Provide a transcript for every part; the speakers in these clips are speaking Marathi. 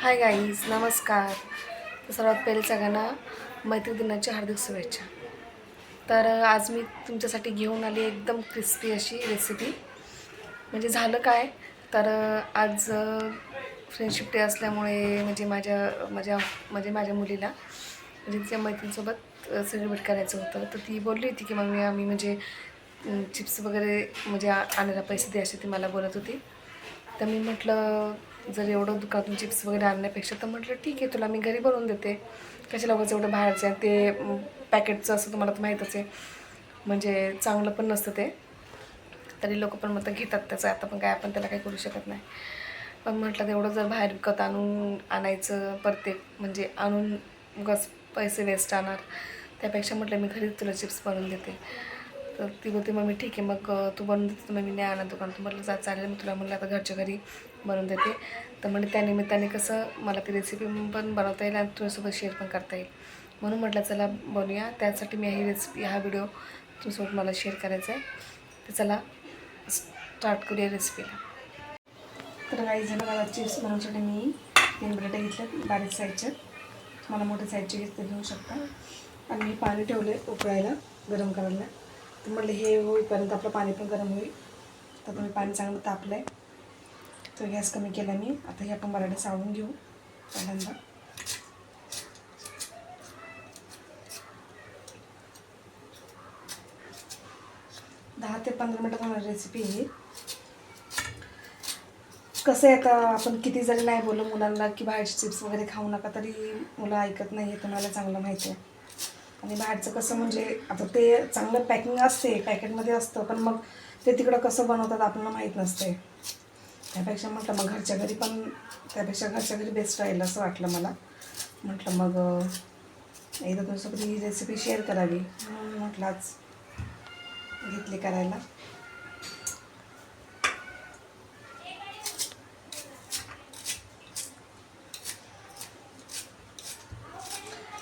हाय गाईज नमस्कार. तर सर्वात पहिले सगळ्यांना मैत्री दिनाची हार्दिक शुभेच्छा. तर आज मी तुमच्यासाठी घेऊन आली एकदम क्रिस्पी अशी रेसिपी म्हणजे झालं काय? तर आज फ्रेंडशिप डे असल्यामुळे म्हणजे माझ्या माझ्या म्हणजे माझ्या मुलीला म्हणजे तिच्या मैत्रिणीसोबत सेलिब्रेट करायचं होतं. तर ती बोलली होती की मग आम्ही म्हणजे चिप्स वगैरे म्हणजे आणायला पैसे द्यायचे. ती मला बोलत होती. तर मी म्हटलं जर एवढं दुकानातून चिप्स वगैरे आणण्यापेक्षा तर म्हटलं ठीक आहे तुला मी घरी बनवून देते. कशाला उगाच एवढं बाहेरचं आहे? ते पॅकेटचं असं तुम्हाला तर माहीतच आहे. म्हणजे चांगलं पण नसतं ते. तरी लोक पण मग घेतात त्याचं आता पण काय आपण त्याला काही करू शकत नाही. पण म्हटलं तेवढं जर बाहेर विकत आणून आणायचं प्रत्येक म्हणजे आणून उगाच पैसे वेस्ट आणणार. त्यापेक्षा म्हटलं मी घरी तुला चिप्स बनवून देते. तर ती बोलते मग मी ठीक आहे मग तू बनवून देते तर मग मी नाही आणा दुकान तू म्हटलं जा चालेल. मी तुला म्हटलं आता घरच्या घरी बनवून देते. तर म्हणजे त्या निमित्ताने कसं मला ती रेसिपी पण बनवता येईल आणि तुझ्यासोबत शेअर पण करता येईल. म्हणून म्हटलं चला बनवूया. त्यासाठी मी ही रेसिपी हा व्हिडिओ तुझ्यासोबत मला शेअर करायचा आहे. तर चला स्टार्ट करूया रेसिपीला तर काही जण मला चिप्स बनवण्यासाठी मी तीन बटाटे घेतले बारीक साईजचे तुम्हाला मोठ्या साईजचे घेतले घेऊ शकता. आणि मी पाणी ठेवले उकळायला गरम करायला. तर म्हटलं हे होईपर्यंत आपलं पाणी पण गरम होईल. तर मी पाणी चांगलं तापलं आहे तर गॅस कमी केला मी. आता हे आपण बटाटे सावून घेऊ पहिल्यांदा. दहा ते पंधरा मिनटात होणार रेसिपी आहे कसं आहे आता आपण किती जरी नाही बोललो मुलांना की बाहेरचे चिप्स वगैरे खाऊ नका तरी मुलं ऐकत नाही आहे तुम्हाला चांगलं माहिती आहे. आणि बाहेरचं कसं म्हणजे आता ते चांगलं पॅकिंग असते पॅकेटमध्ये असतं पण मग ते तिकडं कसं बनवतात आपल्याला माहीत नसते त्यापेक्षा म्हटलं मग घरच्या घरी पण त्यापेक्षा घरच्या घरी बेस्ट राहील असं वाटलं मला. म्हटलं मग एकदा तुमच्यासोबत ही रेसिपी शेअर करावी. म्हणून म्हटलं आज घेतली करायला.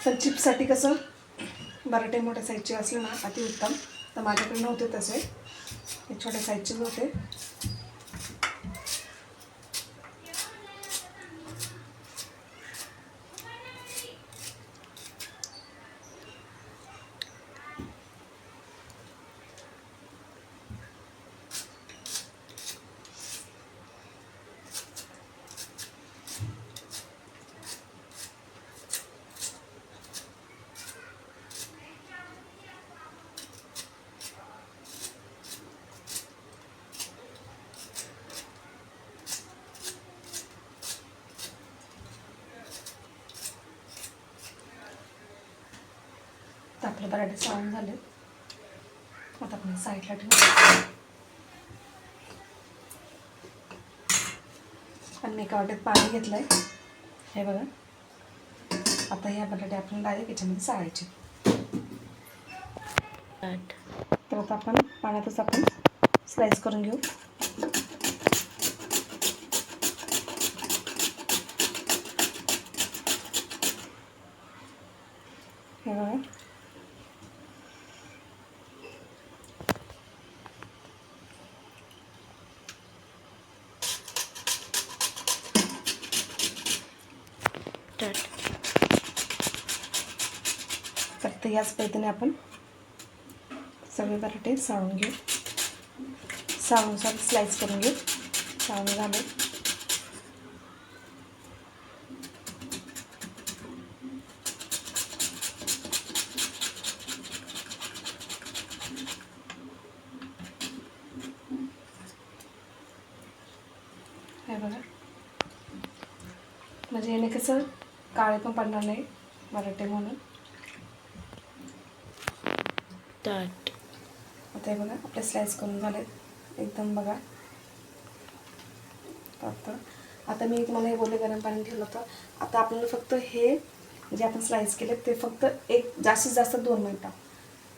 तर चिप्ससाठी कसं बराटे मोठ्या साईजचे असले ना अतिउत्तम. तर माझ्याकडे नव्हते तसे. हे छोट्या साईजचेच होते. आपले बराटे साळून झाले. आता आपण साईडला ठेवू आणि मी एका वाट्यात पाणी घेतलं आहे हे बघा. आता ह्या बटाटे आपण डायरेक्ट याच्यामध्ये साळायचे. तर आता आपण पाण्यातच आपण स्लाईस करून घेऊ हे बघा तर फक्त याच पद्धतीने आपण सगळे बटाटे साळून घेऊ. साळूनुसार स्लाइस स्लाईस करून घेऊ. साळून झाले. बघा. म्हणजे याने कसं काळे पण पडणार नाही बटाटे म्हणून. आता हे बघा आपले स्लाइस करून झाले एकदम बघा. आता आता मी तुम्हाला हे बोलले गरम पाणी ठेवलं होतं. आता आपल्याला फक्त हे जे आपण स्लाइस केले ते फक्त एक जास्तीत जास्त दोन मिनटं.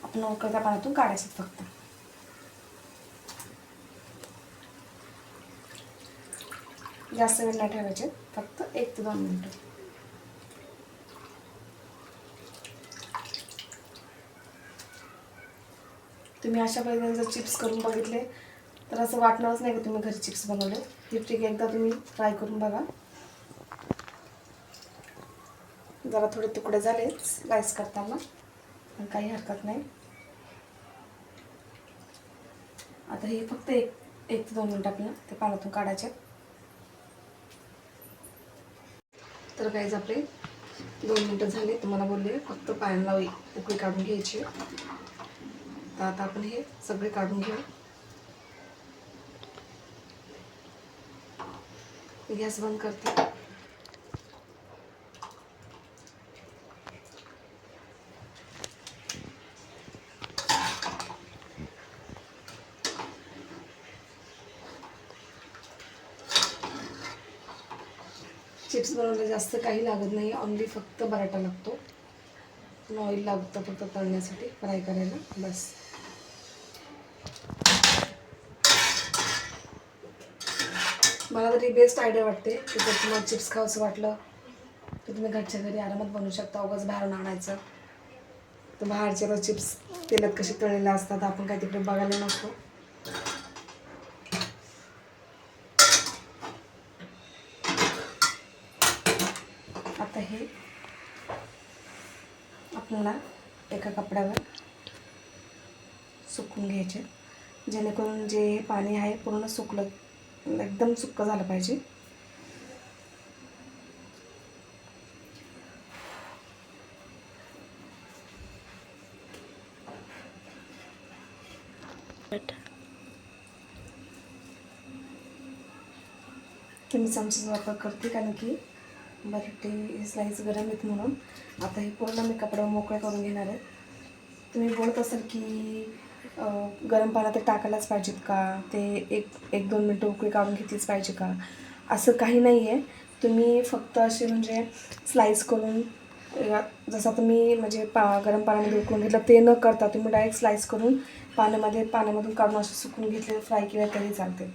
आपण उकळत्या पाण्यातून काढायचे फक्त. जास्त वेळ नाही ठेवायचे फक्त एक ते दोन मिनटं. तुम्ही अशा पद्धतीने जर चिप्स करून बघितले तर असं वाटणारच नाही की तुम्ही घरी चिप्स बनवले. ही ट्रिक एकदा तुम्ही ट्राय करून बघा. जरा थोडे तुकडे झाले स्लाइस करताना पण काही हरकत नाही. आता हे फक्त एक एक ते दोन मिनटं आपल्याला ते पाण्यातून काढायचे. तर काहीच आपले दोन मिनटं झाले तुम्हाला बोलले फक्त पाण्याला उकळी काढून घ्यायची. तर आता आपण हे सगळे काढून घेऊ. गॅस बंद करते. चिप्स बनवायला जास्त काही लागत नाही ऑनली फक्त बराटा लागतो. ऑइल लागतं फक्त तळण्यासाठी फ्राय करायला बस. मला तरी बेस्ट आयडिया वाटते की जर तुम्हाला चिप्स खावंसं वाटलं तर तुम्ही घरच्या घरी आरामात बनवू शकता. उगाच बाहेरून आणायचं. तर बाहेरचे तर चिप्स तेलात कसे तळलेले असतात आपण काय तिकडे बघायला नसतो आता हे आपल्याला एका कपड्यावर सुकून घ्यायचे. जेणेकरून जे पाणी आहे पूर्ण सुकलं. एकदम सुक्क झालं पाहिजे. मी चमच्याचा वापर करते कारण की बटाटे स्लाईस गरम आहेत म्हणून. आता हे पूर्ण मी कपडा मोकळे करून घेणार आहे. तुम्ही बोलत असाल की गरम पाण्यात टाकायलाच पाहिजेत का? ते एक एक दोन मिनटं उकळी काढून घेतलीच पाहिजे का? असं काही नाही आहे तुम्ही फक्त असे म्हणजे स्लाईस करून जसं तुम्ही म्हणजे पा गरम पाण्यामध्ये उकळून घेतलं ते न करता तुम्ही डायरेक्ट स्लाईस करून पाण्यामध्ये पाण्यामधून काढून असं सुकून घेतले फ्राय केलं तरी चालते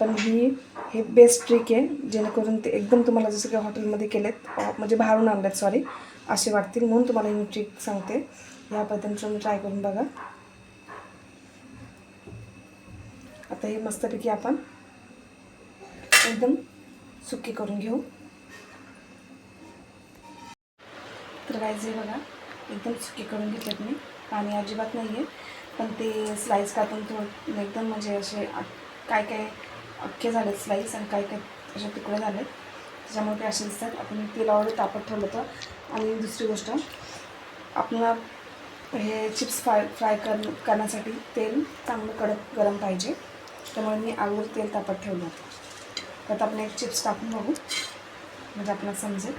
पण ही हे बेस्ट ट्रिक आहे जेणेकरून ते एकदम तुम्हाला जसं की हॉटेलमध्ये केलेत म्हणजे बाहेरून आणलेत सॉरी असे वाटतील म्हणून तुम्हाला ही मी ट्रिक सांगते. या पद्धतीने तुम्ही ट्राय करून बघा. आता हे मस्तपैकी आपण एकदम सुकी करून घेऊ. तर गायचे हे बघा एकदम सुकी करून घेतलेत मी. पाणी अजिबात नाही आहे पण ते स्लाईस कापून थोडं एकदम म्हणजे असे काय काय अख्खे झालेत स्लाईस आणि काय काय असे तुकडे झालेत. त्याच्यामुळे ते असे दिसतात आपण तेलावर तापत ठेवलं होतं. आणि दुसरी गोष्ट आपल्याला हे चिप्स फ्राय फ्राय कर करण्यासाठी तेल चांगलं कडक गरम पाहिजे. त्यामुळे मी अगोदर तेल तापत ठेवलं होतं. त्यात आपण एक चिप्स टाकून बघू. म्हणजे आपल्याला समजेल.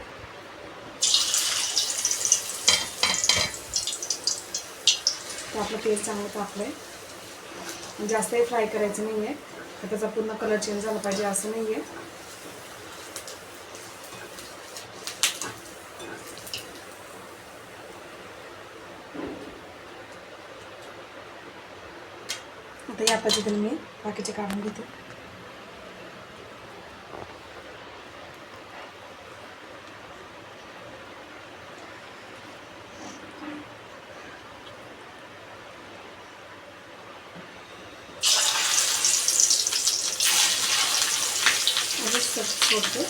तर आपलं तेल चांगलं तापलं आहे जास्तही फ्राय करायचं नाही आहे तर त्याचा पूर्ण कलर चेंज झाला पाहिजे असं नाही आहे या पद्धतीने मी बाकीचे काढून घेते. अजून सट सोडते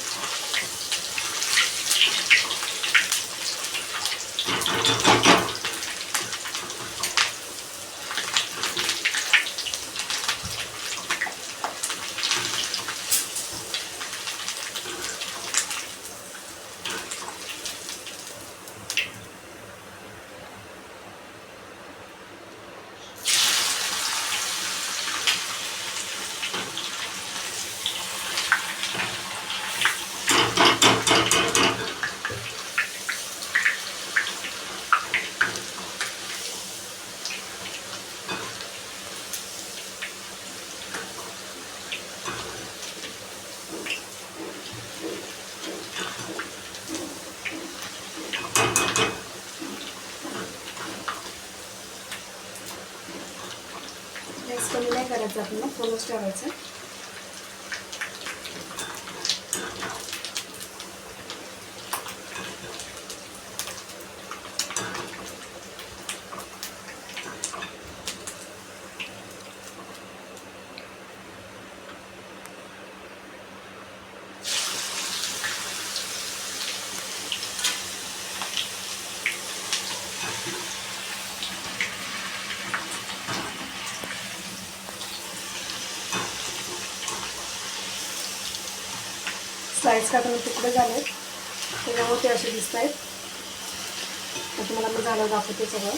गॅस कमी नाही करायचं आपल्याला साईज ठेवायचं स्लाईस काढून तुकडे झाले त्याच्यामुळे ते असे दिसत आहेत तुम्हाला मी झालं दाखवते सगळं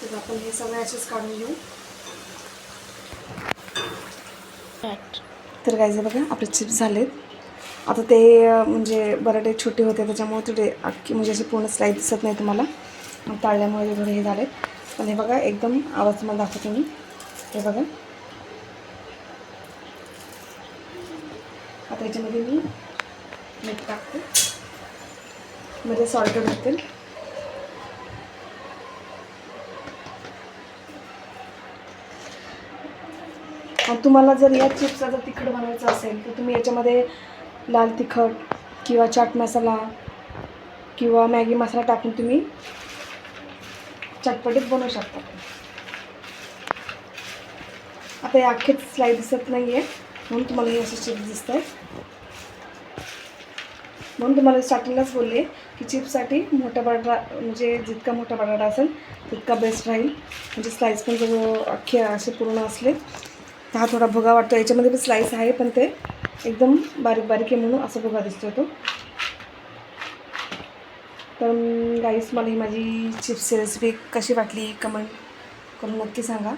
तर आपण असेच काढून घेऊ तर काय बघा आपले चिप्स झालेत. आता ते म्हणजे बराटे छोटे होते त्याच्यामुळे थोडे अख्खी म्हणजे असे पूर्ण स्लाईड दिसत नाही तुम्हाला. मग ताळल्यामुळे थोडे हे झालेत. पण हे बघा एकदम आवाज तुम्हाला दाखवते मी. हे बघा. आता याच्यामध्ये मी मीठ टाकते. मध्ये सॉल्टेड होतील तुम्हाला जर या चिप्सचा जर तिखट बनवायचं असेल तर तुम्ही याच्यामध्ये लाल तिखट किंवा चाट मसाला किंवा मॅगी मसाला टाकून तुम्ही चटपटीत बनवू शकता. आता हे अख्खेच स्लाईड दिसत नाही आहे म्हणून तुम्हाला हे असे चिप्स दिसत आहेत म्हणून तुम्हाला स्टार्टिंगलाच बोलले की चिप्ससाठी मोठा बटाटा म्हणजे जितका मोठा बटाटा असेल तितका बेस्ट राहील. म्हणजे स्लाईस पण जर अख्खे असे पूर्ण असले. तर हा थोडा भुगा वाटतो याच्यामध्ये पण स्लाईस आहे पण ते एकदम बारीक बारीक आहे म्हणून असं भुगा दिसतो तो. तर गाईस मला ही माझी चिप्सची रेसिपी कशी वाटली कमेंट करून नक्की सांगा.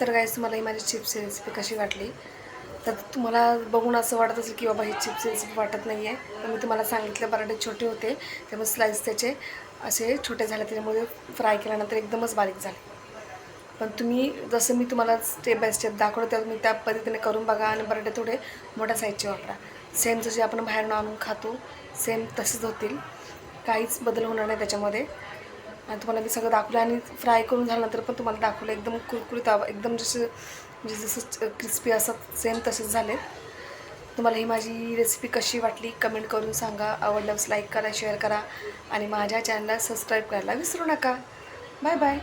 तर गाईस मला ही माझी चिप्सची रेसिपी कशी वाटली? तर तुम्हाला बघून असं वाटत असेल की बाबा ही चिप्सची रेसिपी वाटत नाही आहे तर मी तुम्हाला सांगितलं बराटे छोटे होते त्यामुळे स्लाईस त्याचे असे छोटे झाले त्याच्यामुळे फ्राय केल्यानंतर एकदमच बारीक झाले. पण तुम्ही जसं मी तुम्हाला स्टेप बाय स्टेप दाखवलं तर तुम्ही त्या पद्धतीने करून बघा आणि बटाटे थोडे मोठ्या साईजचे वापरा. सेम जसे आपण बाहेरून आणून खातो सेम तसेच होतील. काहीच बदल होणार नाही त्याच्यामध्ये. आणि तुम्हाला मी सगळं दाखवलं आणि फ्राय करून झाल्यानंतर पण तुम्हाला दाखवलं एकदम कुरकुरीत आवा एकदम जसं म्हणजे जसं क्रिस्पी असं सेम तसेच झाले तुम्हाला ही माझी रेसिपी कशी वाटली कमेंट करून सांगा. आवडल्यास लाईक करा शेअर करा. आणि माझ्या चॅनलला सबस्क्राईब करायला विसरू नका. Bye bye